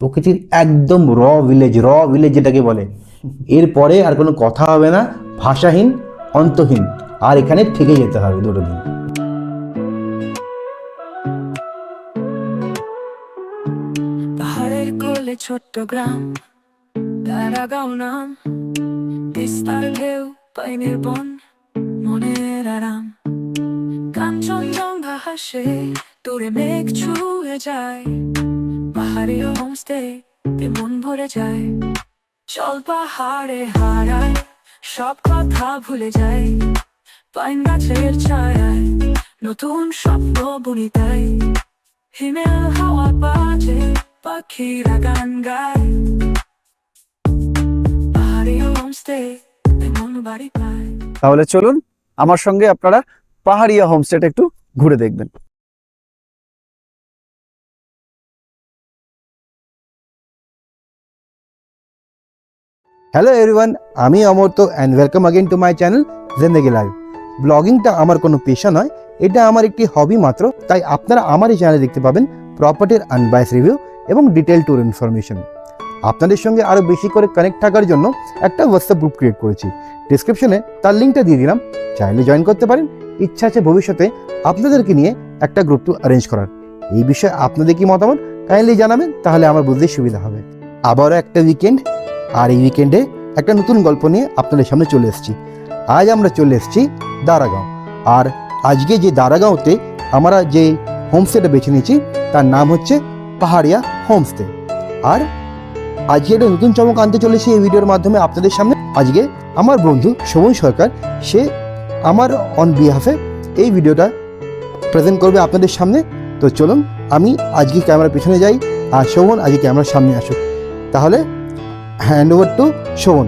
প্রকৃতির একদম র ভিলেজ র ভিলেজ যেটাকে বলে। এরপরে আর কোনো কথা হবে না, ভাষাহীন, অন্তহীন। আর এখানে থেকে যেতে হবে দুটো দিন। ছোট্ট গ্রাম দারাগাঁও নাম তিস্তার ঢেউ, পাইনের বন, মনের আরাম। কাঞ্চনজঙ্ঘা হাসে, দূরে মেঘ ছুঁয়ে যায়। পাহাড়ি হোমস্টে তে মন ভরে যায়। চল পাহাড়ে হারায়, সব কথা ভুলে যায়। পাইন গাছের ছায়ায় নতুন স্বপ্ন বুনি তাই হিমেল হাওয়া বাজে, পাখিরা গান গায়। পাহাড়ি হোমস্টে মন বাড়ি পায়। তাহলে চলুন, আমার সঙ্গে আপনারা পাহাড়িয়া হোমস্টেটা একটু ঘুরে দেখবেন। হ্যালো এভরিওয়ান আমি Amarta and welcome again to my channel Zindagi live ব্লগিংটা আমার কোনো পেশা নয়, এটা আমার একটি হবি মাত্র, তাই আপনারা আমার এই চ্যানেলে দেখতে পাবেন প্রপার্টির আনবায়াস রিভিউ এবং ডিটেল ট্যুর ইনফরমেশন আপনাদের সঙ্গে আরও বেশি করে কানেক্ট থাকার জন্য একটা হোয়াটসঅ্যাপ গ্রুপ ক্রিয়েট করেছি। ডিসক্রিপশনে তার লিঙ্কটা দিয়ে দিলাম। চাইলে জয়েন করতে পারেন। ইচ্ছা আছে ভবিষ্যতে আপনাদেরকে নিয়ে একটা গ্রুপ টু অ্যারেঞ্জ করার। এই বিষয়ে আপনাদের কি মতামত কাইন্ডলি জানাবেন, তাহলে আমার বুঝতে সুবিধা হবে। আবারও একটা উইকেন্ড আর এই উইকেন্ডে একটা নতুন গল্প নিয়ে আপনাদের সামনে চলে এসেছি। আজ আমরা চলে এসেছি দারাগাঁও। আর আজকে যে দারাগাঁওতে আমরা যে হোমস্টেটা বেছে নিয়েছি, তার নাম হচ্ছে পাহাড়িয়া হোমস্টে আর আজকে একটা নতুন চমক আনতে চলেছি এই ভিডিওর মাধ্যমে আপনাদের সামনে। আজকে আমার বন্ধু শোভন সরকার, সে আমার অন বিহাফে এই ভিডিওটা প্রেজেন্ট করবে আপনাদের সামনে। তো চলুন, আমি আজকে ক্যামেরার পিছনে যাই। আর শোভন, আজকে ক্যামেরার সামনে আসুক। তাহলে হ্যান্ড ওভার টু শোভন।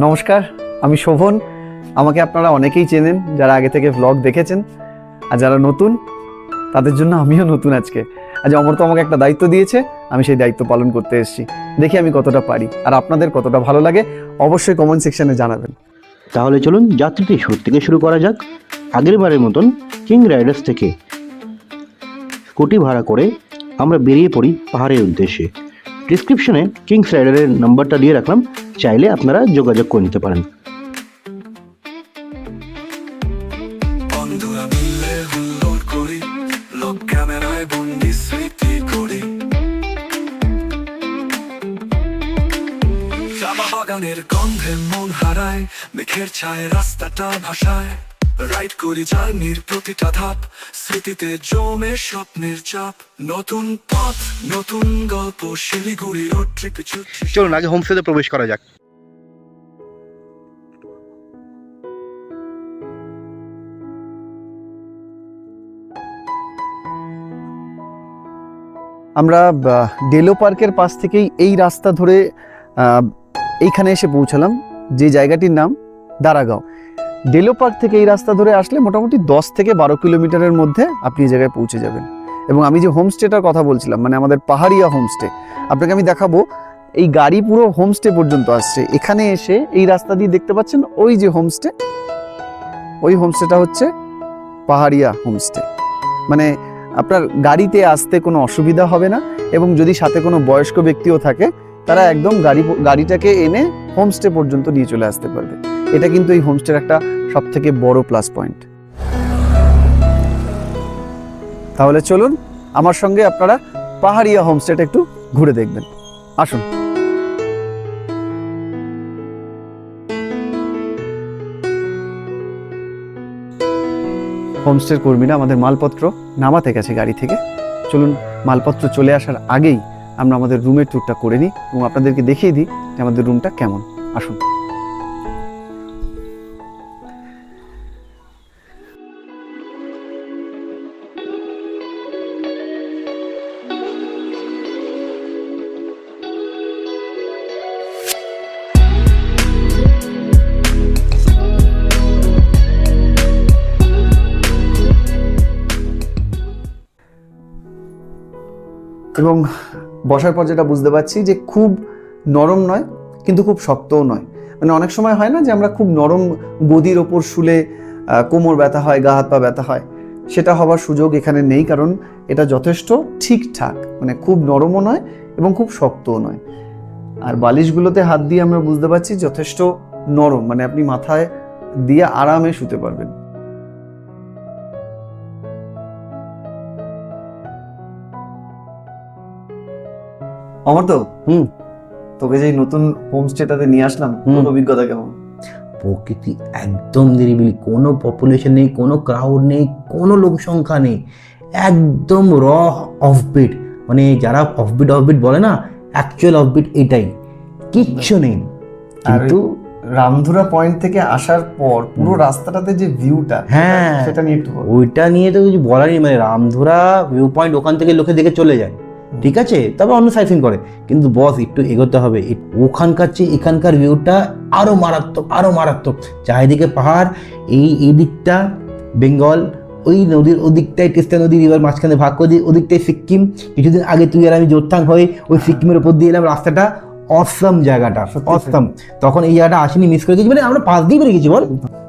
নমস্কার আমি শোভন। আমাকে আপনারা অনেকেই চেনেন যারা আগে থেকে ভ্লগ দেখেছেন। আর যারা নতুন তাদের জন্য আমিও নতুন আজকে। আজ অমর তো আমাকে একটা দায়িত্ব দিয়েছে আমি সেই দায়িত্ব পালন করতে এসেছি। দেখি আমি কতটা পারি আর আপনাদের কতটা ভালো লাগে অবশ্যই কমেন্ট সেকশনে জানাবেন। তাহলে চলুন যাত্রীটি শুরু থেকে শুরু করা যাক। আগের বারের মতন কিং রাইডার্স থেকে স্কুটি ভাড়া করে আমরা বেরিয়ে পড়ি পাহাড়ের উদ্দেশ্যে। ডিসক্রিপশনে কিংস রাইডারের নাম্বারটা দিয়ে রাখলাম, চাইলে আপনারা যোগাযোগ করে নিতে পারেন। বাগানের গন্ধে মন হারায়, মেঘের ছায় রাস্তাটা ভাসায়। রাইড করি জার্নির প্রতিটা ধাপ স্মৃতিতে জমে স্বপ্নের চাপ। নতুন পথ নতুন গল্প শিলিগুড়ি রোড ট্রিপে চলুন আগে হোমস্টেতে প্রবেশ করা যাক। আমরা ডেলো পার্কের পাশ থেকেই এই রাস্তা ধরে আহ, এইখানে এসে পৌঁছালাম যে জায়গাটির নাম দারাগাঁও। ডেলো পার্ক থেকে এই রাস্তা ধরে আসলে মোটামুটি দশ থেকে বারো কিলোমিটারের মধ্যে আপনি এই জায়গায় পৌঁছে যাবেন। এবং আমি যে হোমস্টেটার কথা বলছিলাম মানে আমাদের পাহাড়িয়া হোমস্টে, আপনাকে আমি দেখাবো, এই গাড়ি পুরো হোমস্টে পর্যন্ত আসছে। এখানে এসে এই রাস্তা দিয়ে দেখতে পাচ্ছেন ওই যে হোমস্টে, ওই হোমস্টেটা হচ্ছে পাহাড়িয়া হোমস্টে। মানে আপনার গাড়িতে আসতে কোনো অসুবিধা হবে না, এবং যদি সাথে কোনো বয়স্ক ব্যক্তিও থাকে, তারা একদম গাড়ি, গাড়িটাকে এনে হোমস্টে পর্যন্ত নিয়ে চলে আসতে পারবে। এটা কিন্তু এই হোমস্টের একটা সব থেকে বড় প্লাস পয়েন্ট তাহলে চলুন, আমার সঙ্গে আপনারা পাহাড়িয়া হোমস্টেটা একটু ঘুরে দেখবেন। আসুন। হোমস্টের কর্মীরা আমাদের মালপত্র নামাতে গেছে গাড়ি থেকে। চলুন, মালপত্র চলে আসার আগেই আমরা আমাদের রুমের ট্যুরটা করে নিই এবং আপনাদেরকে দেখিয়ে দিই যে আমাদের রুমটা কেমন। আসুন। এবং বসার পর যেটা বুঝতে পারছি যে খুব নরম নয়, কিন্তু খুব শক্তও নয়। মানে অনেক সময় হয় না যে আমরা খুব নরম গদির ওপর শুলে কোমর ব্যথা হয়, গা হাত পা ব্যথা হয়। সেটা হবার সুযোগ এখানে নেই, কারণ এটা যথেষ্ট ঠিকঠাক। মানে খুব নরমও নয় এবং খুব শক্তও নয়। আর বালিশগুলোতে হাত দিয়ে আমরা বুঝতে পারছি যথেষ্ট নরম। মানে আপনি মাথায় দিয়ে আরামে শুতে পারবেন। অমর তো হুম। তোকে যে নতুন হোমস্টেটাতে নিয়ে আসলাম হুম। তোর অভিজ্ঞতা কেমন প্রকৃতি একদম নিরিবিলি কোনো পপুলেশন নেই কোনো ক্রাউড নেই কোনো লোক সংখ্যা নেই একদম র অফবিট মানে যারা অফবিট অফবিট বলে না অ্যাকচুয়াল অফবিট এটাই কিচ্ছু নেই কিন্তু রামধুরা পয়েন্ট থেকে আসার পর পুরো রাস্তাটাতে যে ভিউটা হ্যাঁ। সেটা নিয়ে একটু ওইটা নিয়ে তো কিছু বলারই মানে রামধুরা ভিউ পয়েন্ট ওখান থেকে লোকে দেখে চলে যায় ঠিক আছে? তবে অন্য সাইফিং করে। কিন্তু বস একটু এগোতে হবে। ওখানকার চেয়ে এখানকার ভিউটা আরও মারাত্মক আরও মারাত্মক। চারিদিকে পাহাড় এই এই দিকটা বেঙ্গল ওই নদীর ওদিকটাই তিস্তা নদী রিভার মাঝখানে ভাগ করে দিয়ে ওদিকটাই সিকিম। কিছুদিন আগে তুই আর আমি জোরথাং হয়ে ওই সিকিমের উপর দিয়ে এলাম। রাস্তাটা অসম জায়গাটা অসম তখন এই জায়গাটা আসেনি মিস করে গেছি। মানে আমরা পাশ দিয়ে বেরিয়ে গেছি বল?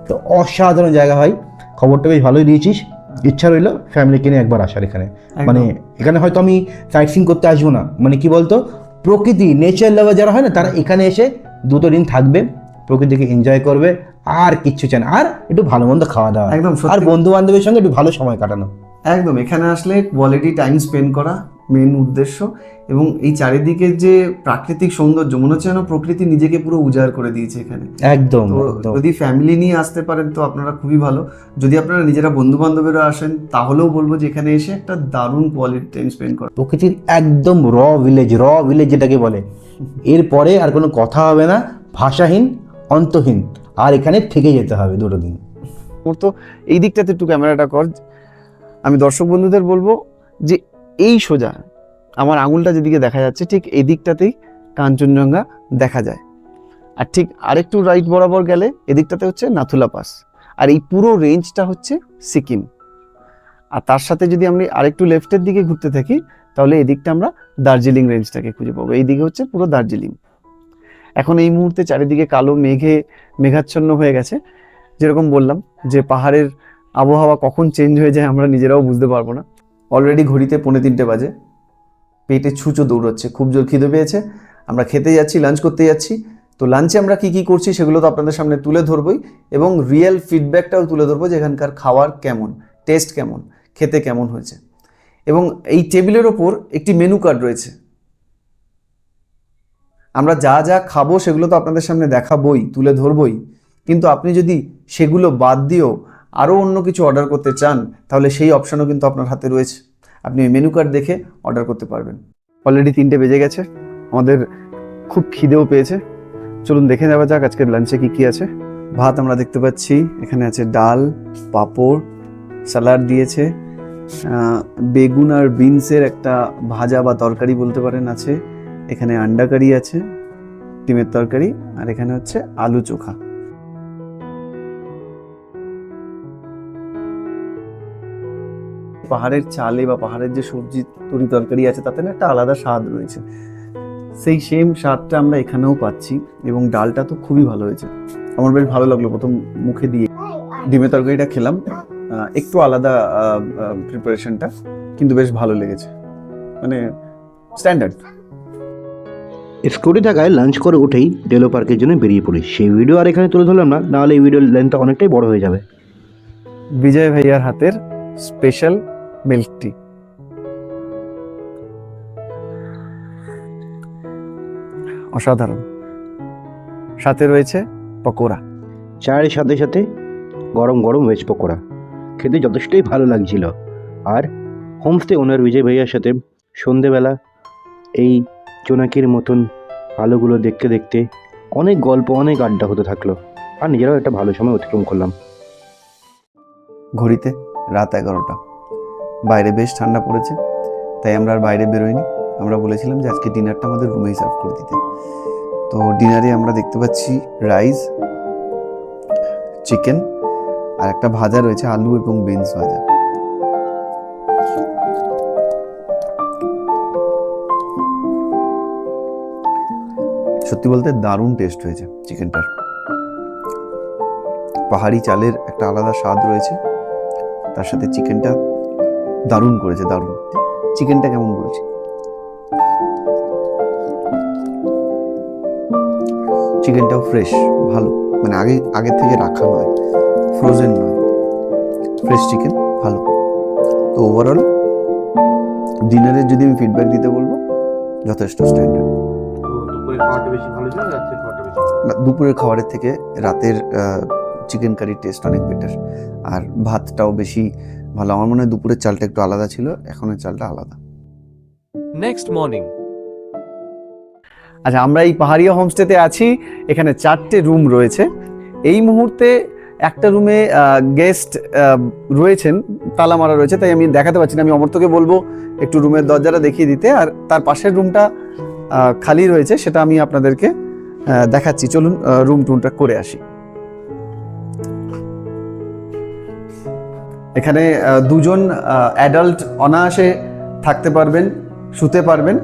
তো অসাধারণ জায়গা হয় খবরটা বেশ ভালোই দিয়েছিস। ইচ্ছা রইল ফ্যামিলিকে নিয়ে একবার আসার এখানে। মানে এখানে হয়তো আমি সাইট সিং করতে আসব না। মানে কি বলতো? প্রকৃতি নেচার লাভার যারা হয় না তারা এখানে এসে দুটো দিন থাকবে প্রকৃতিকে এনজয় করবে আর কিচ্ছু চান আর একটু ভালো মন্দ খাওয়া দাওয়া। একদম আর বন্ধু বান্ধবের সঙ্গে একটু ভালো সময় কাটানো। একদম এখানে আসলে কোয়ালিটি টাইম স্পেন্ড করা মেন উদ্দেশ্য এবং এই চারিদিকের যে প্রাকৃতিক সৌন্দর্য মনে হচ্ছে যেন প্রকৃতি নিজেকে পুরো উজাড় করে দিয়েছে এখানে। একদম যদি ফ্যামিলি নিয়ে আসতে পারেন তো আপনারা খুবই ভালো। যদি আপনারা নিজেরা বন্ধু বান্ধবেরা আসেন তাহলেও বলব যে এখানে এসে একটা দারুণ কোয়ালিটি টাইম স্পেন্ড করা। প্রকৃতির একদম র ভিলেজ র ভিলেজ যেটাকে বলে। এরপরে আর কোনো কথা হবে না ভাষাহীন অন্তহীন। আর এখানে থেকে যেতে হবে দুটো দিন। ওর তো এই দিকটাতে একটু ক্যামেরাটা কর। আমি দর্শক বন্ধুদের বলব যে এই সোজা। আমার আঙুলটা যেদিকে দেখা যাচ্ছে, ঠিক এই দিকটাতেই কাঞ্চনজঙ্ঘা দেখা যায়। আর ঠিক আরেকটু রাইট বরাবর গেলে, এদিকটাতে হচ্ছে নাথুলা পাস। আর এই পুরো রেঞ্জটা হচ্ছে সিকিম। আর তার সাথে যদি আমরা আরেকটু লেফটের দিকে ঘুরতে থাকি, তাহলে এদিকটা আমরা দার্জিলিং রেঞ্জটাকে খুঁজে পাবো। এইদিকে হচ্ছে পুরো দার্জিলিং। এখন এই মুহূর্তে চারিদিকে কালো মেঘে মেঘাচ্ছন্ন হয়ে গেছে। যেরকম বললাম যে পাহাড়ের আবহাওয়া কখন চেঞ্জ হয়ে যায় আমরা নিজেরাও বুঝতে পারব না। অলরেডি ঘড়িতে পৌনে তিনটে বাজে। পেটে ছুঁচো দৌড়চ্ছে, খুব জোর খিদে পেয়েছে। আমরা খেতে যাচ্ছি লাঞ্চ করতে যাচ্ছি। তো লাঞ্চে আমরা কি কি করছি সেগুলো তো আপনাদের সামনে তুলে ধরবই এবং রিয়েল ফিডব্যাকটাও তুলে ধরবো যে এখানকার খাওয়ার কেমন টেস্ট কেমন, খেতে কেমন হয়েছে। এবং এই টেবিলের ওপর একটি মেনু কার্ড রয়েছে। আমরা যা যা খাব সেগুলো তো আপনাদের সামনে দেখাবই, তুলে ধরবই। কিন্তু আপনি যদি সেগুলো বাদ দিয়েও আরও অন্য কিছু অর্ডার করতে চান, তাহলে সেই অপশানও কিন্তু আপনার হাতে রয়েছে। আপনি মেনু কার্ড দেখে অর্ডার করতে পারবেন। অলরেডি তিনটে বেজে গেছে। আমাদের খুব খিদেও পেয়েছে। চলুন দেখে নেওয়া যাক আজকের লাঞ্চে কি কি আছে। ভাত আমরা দেখতে পাচ্ছি। এখানে আছে ডাল, পাঁপড় স্যালাড দিয়েছে। বেগুন আর বিনসের একটা ভাজা বা তরকারি বলতে পারেন আছে। এখানে আন্ডা কারি আছে, ডিমের তরকারি, আর এখানে হচ্ছে আলু চোখা। পাহাড়ের চালে বা পাহাড়ের যে সবজি তরি তরকারি আছে তাতে না একটা আলাদা স্বাদ রয়েছে। সেই সেম স্বাদটা আমরা এখানেও পাচ্ছি এবং ডালটা তো খুবই ভালো হয়েছে। আমার বেশ ভালো লাগল প্রথম মুখে দিয়ে ডিমের তরকারিটা খেলাম। একটু আলাদা প্রিপারেশনটা কিন্তু বেশ ভালো লেগেছে। মানে স্ট্যান্ডার্ড স্কুটি থাকায় লাঞ্চ করে উঠেই ডেলো পার্কের জন্য বেরিয়ে পড়ি। সেই ভিডিও আর এখানে তুলে ধরলাম না নাহলে এই ভিডিওর লেন্থটা অনেকটাই বড় হয়ে যাবে। বিজয় ভাইয়ার হাতের স্পেশাল মিল্ক টি অসাধারণ। সাথে রয়েছে পকোড়া। চায়ের সাথে সাথে গরম গরম ভেজ পকোড়া। খেতে যথেষ্টই ভালো লাগছিল। আর হোমস্টে ওনার বিজয় ভাইয়ার সাথে সন্ধেবেলা এই জোনাকির মতন আলোগুলো দেখতে দেখতে অনেক গল্প অনেক আড্ডা হতে থাকল। আর নিজেরাও একটা ভালো সময় অতিক্রম করলাম। ঘড়িতে রাত এগারোটা। বাইরে বেশ ঠান্ডা পড়েছে, তাই আমরা আর বাইরে বেরোইনি। আমরা বলেছিলাম যে আজকে ডিনারটা আমাদের রুমেই সার্ভ করে দিতে। তো ডিনারে আমরা দেখতে পাচ্ছি রাইস চিকেন আর একটা ভাজা রয়েছে আলু এবং বিনস ভাজা। সত্যি বলতে দারুণ টেস্ট হয়েছে চিকেনটার পাহাড়ি চালের একটা আলাদা স্বাদ রয়েছে, তার সাথে চিকেনটা দারুণ করেছে দারুণ। চিকেনটা কেমন বলছে? চিকেনটাও ফ্রেশ ভালো। মানে আগে আগে থেকে রাখা নয় ফ্রোজেন নয়। ফ্রেশ চিকেন ভালো। তো ওভারঅল ডিনারের যদি আমি ফিডব্যাক দিতে বলব যথেষ্ট স্ট্যান্ডার্ড দুপুরের খাবারের থেকে রাতের চিকেন কারির টেস্ট অনেক বেটার আর ভাতটাও বেশি ভালো আমার মনে হয় দুপুরের চালটা একটু আলাদা ছিল এখনের চালটা আলাদা। নেক্সট মর্নিং আচ্ছা আমরা এই পাহাড়িয়া হোমস্টেতে আছি এখানে চারটে রুম রয়েছে। এই মুহূর্তে একটা রুমে গেস্ট রয়েছেন তালা মারা রয়েছে তাই আমি দেখাতে পারছি না আমি অমর্তকে বলব একটু রুমের দরজাটা দেখিয়ে দিতে আর তার পাশের রুমটা খালি রয়েছে সেটা আমি আপনাদেরকে দেখাচ্ছি। চলুন রুম টুমটা করে আসি। এখানে দুজন অ্যাডাল্ট অনায়াসে থাকতে পারবেন, শুতে পারবেন।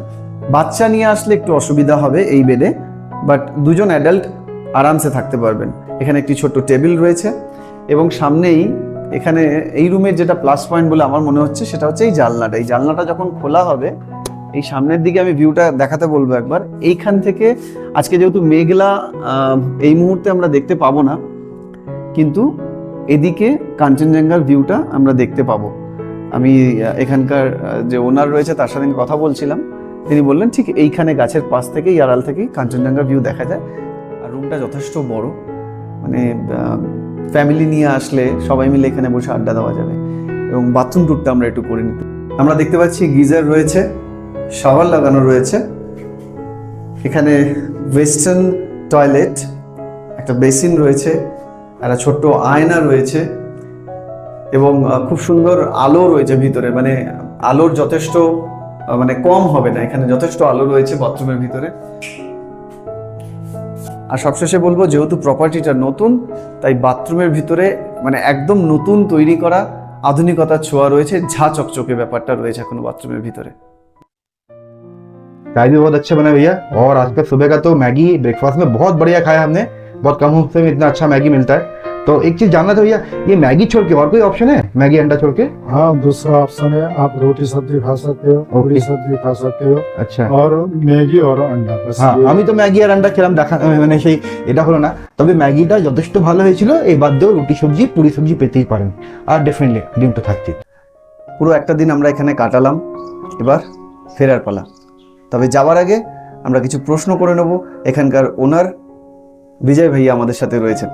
বাচ্চা নিয়ে আসলে একটু অসুবিধা হবে এই বেডে বাট দুজন অ্যাডাল্ট আরামসে থাকতে পারবেন। এখানে একটি ছোট্ট টেবিল রয়েছে এবং সামনেই এখানে এই রুমের যেটা প্লাস পয়েন্ট বলে আমার মনে হচ্ছে, সেটা হচ্ছে এই জানলাটা। এই জানলাটা যখন খোলা হবে, এই সামনের দিকে আমি ভিউটা দেখাতে বলব একবার। এইখান থেকে, আজকে যেহেতু মেঘলা এই মুহূর্তে আমরা দেখতে পাবো না, কিন্তু এদিকে কাঞ্চনজঙ্ঘার ভিউটা আমরা দেখতে পাবো। আমি এখানকার যে ওনার রয়েছে তার সাথে কথা বলছিলাম। তিনি বললেন, ঠিক এইখানে গাছের পাশ থেকেই, আড়াল থেকেই কাঞ্চনজঙ্ঘা ভিউ দেখা যায়। আর রুমটা যথেষ্ট বড়। মানে ফ্যামিলি নিয়ে আসলে সবাই মিলে এখানে বসে আড্ডা দেওয়া যাবে। এবং বাথরুম ট্যুরটা আমরা একটু করে নিই। আমরা দেখতে পাচ্ছি গিজার রয়েছে, শাওয়ার লাগানো রয়েছে। এখানে ওয়েস্টার্ন টয়লেট একটা বেসিন রয়েছে। একটা ছোট্ট আয়না রয়েছে এবং আহ, খুব সুন্দর আলো রয়েছে ভিতরে মানে আলোর যথেষ্ট আহ, মানে কম হবে না এখানে যথেষ্ট আলো রয়েছে বাথরুমের ভিতরে আর সবশেষে বলবো যেহেতু প্রপার্টিটা নতুন তাই বাথরুমের ভিতরে মানে একদম নতুন তৈরি করা আধুনিকতার ছোঁয়া রয়েছে ঝা চকচকে ব্যাপারটা রয়েছে এখনো বাথরুমের ভিতরে चाय भी बहुत अच्छा बना भैया और आज का सुबह का तो मैगी ब्रेकफास्ट में बहुत बढ़िया खाया हमने बहुत कम होमस्टे में इतना अच्छा मैगी मिलता है तो एक चीज जानना था भैया ये मैगी छोड़ के और कोई ऑप्शन है मैगी अंडा छोड़ के हाँ दूसरा ऑप्शन है आप रोटी सब्जी खा सकते हो पूरी सब्जी खा सकते हो আচ্ছা और मैगी और अंडा बस হ্যাঁ ये- আমি তো ম্যাগি আর আন্ডা খেলাম দেখা মানে সেই এটা হলো না তবে ম্যাগিটা যথেষ্ট ভালো হয়েছিল এই বাদ দিয়েও রুটি সবজি পুরি সবজি পেতেই পারেন আর ডেফিনেটলি ডিম তো থাকছে পুরো একটা দিন আমরা এখানে কাটালাম এবার ফেরার পালা তবে যাওয়ার আগে আমরা কিছু প্রশ্ন করে নেব এখানকার ওনার বিজয় ভাইয়া আমাদের সাথে রয়েছেন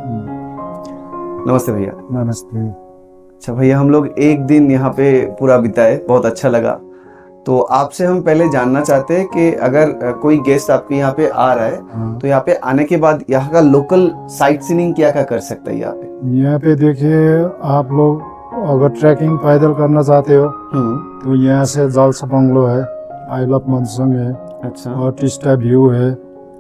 नमस्ते भैया नमस्ते अच्छा भैया हम लोग एक दिन यहाँ पे पूरा बिताए बहुत अच्छा लगा तो आपसे हम पहले जानना चाहते हैं कि अगर अ, कोई गेस्ट आपके यहाँ पे आ रहा है हाँ, तो यहाँ पे आने के बाद यहाँ का लोकल साइट सीनिंग क्या क्या कर सकता है यहाँ पे यहाँ पे देखिए आप लोग अगर ट्रैकिंग पैदल करना चाहते हो हम्म तो यहाँ से जलसा बंगलो है आई लव मनसंग है अच्छा और टिस्टा व्यू है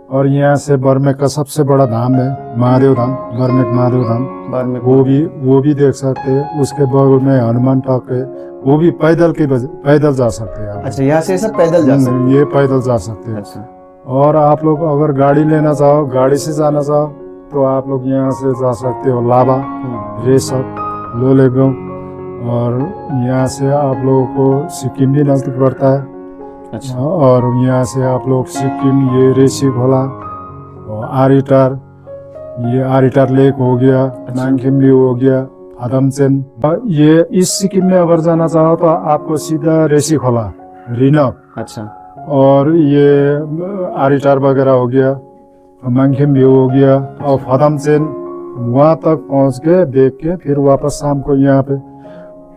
और यहाँ से बर्मेक का सबसे बड़ा धाम है महादेव धाम बर्मेक महादेव धाम। वो भी वो भी देख सकते हैं उसके बगल में हनुमान टॉक है वो भी पैदल के पैदल जा सकते हैं अच्छा यहाँ से सब पैदल जा सकते ये पैदल जा सकते हैं। अच्छा। और आप लोग अगर गाड़ी लेना चाहो गाड़ी से जाना चाहो तो आप लोग यहाँ से जा सकते हो लाभा हम्म, रेसप लोलेगांव और यहाँ से आप लोगों को सिक्किम भी नज़दीक पड़ता है। अच्छा। और यहाँ से आप लोग सिक्किम ये रेसी भोला और आरिटार ये आरिटार लेक हो गया भी हो गया आदमचेन ये इस सिक्किम में अगर जाना चाहो तो आपको सीधा रेसी खोला रिनक अच्छा। और ये आरिटार वगैरह हो गया मंगखिम भी हो गया और फदमचेन वहाँ तक पहुँच के देख के फिर वापस शाम को यहाँ पे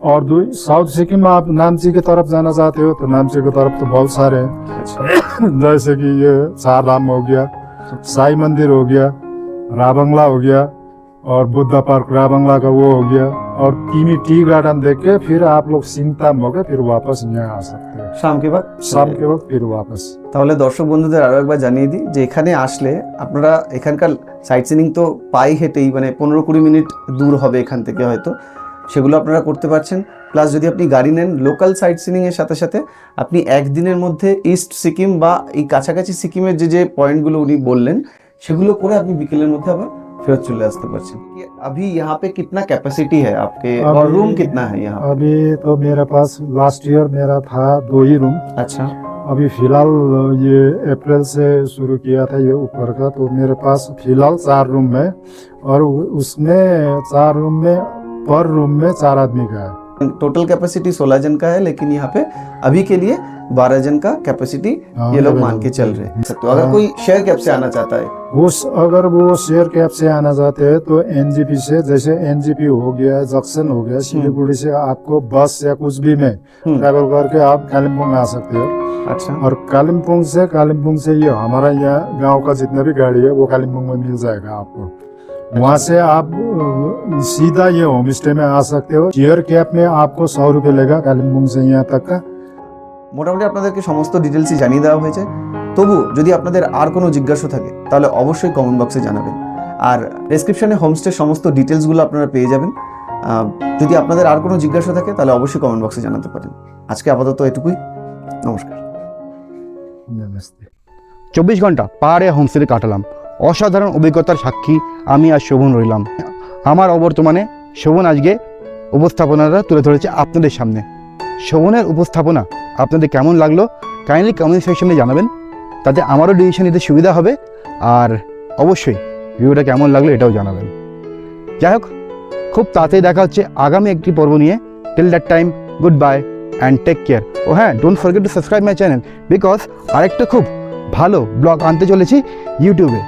और दू साउथ सिक्किम में आप नामची की तरफ जाना चाहते हो तो नामची की तरफ तो बहुत सारे हैं अच्छा जैसे कि ये चार धाम हो गया साई मंदिर हो गया राबंगला हो गया और बुद्धा पार्क राबंगला का वो हो गया और तीमी टी गार्डन देख के फिर आप लोग सिंगताम हो के फिर वापस यहाँ आ सकते हैं शाम के बाद शाम के वक्त फिर वापस তাহলে দর্শক বন্ধুদের আরো একবার জানিয়ে দিই যে এখানে আসলে আপনারা এখানকার সাইট সিনিং তো পাই হেঁটেই মানে পনেরো কুড়ি মিনিট দূর হবে এখান থেকে হয়তো সেগুলো আপনারা করতে পারছেন প্লাস যদি আপনি গাড়ি নেন লোকাল সাইট সিনিং এর সাথে সাথে আপনি একদিনের মধ্যে ইস্ট সিকিম বা এই কাছাকাছি সিকিমের যে যে পয়েন্টগুলো উনি বললেন সেগুলো করে আপনি বিকেলের মধ্যে আবার ফেরত চলে আসতে পারছেন अभी यहाँ पे कितना कैपेसिटी है आपके और अभी- रूम कितना है यहाँ अभी तो मेरे पास लास्ट ईयर मेरा था दो ही रूम अच्छा अभी फिलहाल ये अप्रैल से शुरू किया था ये ऊपर का तो मेरे पास फिलहाल चार रूम है और उ- उसमें चार रूम में पर रूम में चार आदमी का है। टोटल कैपेसिटी 16 जन का है लेकिन यहाँ पे अभी के लिए 12 जन का कैपेसिटी हाँ, ये लोग मान के चल रहे हैं। तो अगर हाँ। कोई शेयर कैब से आना चाहता है? वो अगर वो शेयर कैब से आना चाहते हैं तो एनजीपी से जैसे एनजीपी हो गया जंक्शन हो गया सिलीगुड़ी से आपको बस या कुछ भी में हम्म। ट्रैवल करके आप कालिम्पोंग आ सकते हो। अच्छा। और कालिम्पोंग से कालिम्पोंग से ये हमारा यहाँ गाँव का जितना भी गाड़ी है वो कालिम्पोंग में मिल जाएगा आपको। वहाँ से आप अ, सीधा ये होम स्टे में आ सकते हो शेयर कैब में आपको सौ रुपये लेगा कालिम्पोंग से यहाँ तक का মোটামুটি আপনাদেরকে সমস্ত ডিটেলসই জানিয়ে দেওয়া হয়েছে তবু যদি আপনাদের আর কোনো জিজ্ঞাসা থাকে তাহলে অবশ্যই কমেন্ট বক্সে জানাবেন আর ডেসক্রিপশনে হোমস্টের সমস্ত ডিটেলসগুলো আপনারা পেয়ে যাবেন আহ, যদি আপনাদের আর কোনো জিজ্ঞাসা থাকে তাহলে অবশ্যই কমেন্ট বক্সে জানাতে পারেন আজকে আপাতত এটুকুই নমস্কার नमस्ते চব্বিশ ঘন্টা পাহাড়ে হোমস্টেতে কাটালাম অসাধারণ অভিজ্ঞতার সাক্ষী আমি আর শোভন রইলাম। আমার অবর্তমানে শোভন আজকে উপস্থাপনাটা তুলে ধরেছে আপনাদের সামনে। শোভনের উপস্থাপনা আপনাদের কেমন লাগল কাইন্ডলি কমেন্ট সেকশনে জানাবেন। তাতে আমারও ডিসিশন নিতে সুবিধা হবে। আর অবশ্যই ভিডিওটা কেমন লাগল এটাও জানাবেন। যাই হোক, খুব তাড়াতাড়ি দেখা হচ্ছে আগামী একটি পর্ব নিয়ে। Till that time good bye and take care ও হ্যাঁ don't forget to subscribe my channel because আরেকটা খুব ভালো ব্লগ আনতে চলেছি ইউটিউবে